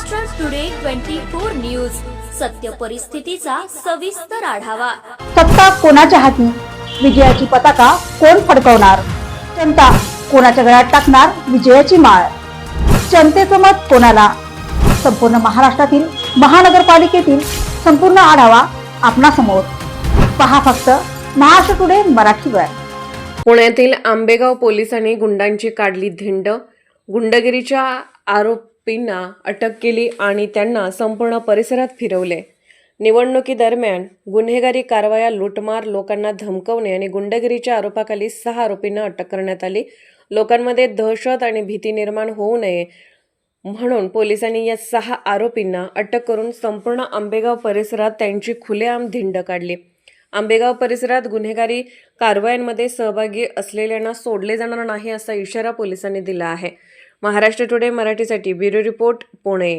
Maharashtra today twenty four news सत्य परिस्थितीचा सविस्तर आढावा. सत्ता कोणाच्या हाती? विजयाची पताका कोण फडकवणार? जनता कोणाच्या गळ्यात टाकणार विजयाची माळ? जनतेचं मत कोणाला? संपूर्ण महाराष्ट्रातील महानगरपालिकेतील संपूर्ण आढावा आपणासमोर. पहा फक्त महाराष्ट्र टुडे मराठीवर पुण्यातील आंबेगाव पोलिसांनी गुंडांची काढली धिंड. गुंडगिरीच्या आरोपींना अटक केली आणि त्यांना संपूर्ण परिसरात फिरवले. निवडणुकीदरम्यान गुन्हेगारी कारवाया लूटमार लोकांना धमकवणे आणि गुंडगिरीच्या आरोपाखाली सहा आरोपींना अटक करण्यात आली. लोकांमध्ये दहशत आणि भीती निर्माण होऊ नये म्हणून पोलिसांनी या सहा आरोपींना अटक करून संपूर्ण आंबेगाव परिसरात त्यांची खुलेआम धिंड काढली. आंबेगाव परिसरात गुन्हेगारी कारवायांमध्ये सहभागी असलेल्यांना सोडले जाणार नाही असा इशारा पोलिसांनी दिला आहे. महाराष्ट्र टुडे मराठीसाठी ब्युरो रिपोर्ट पुणे.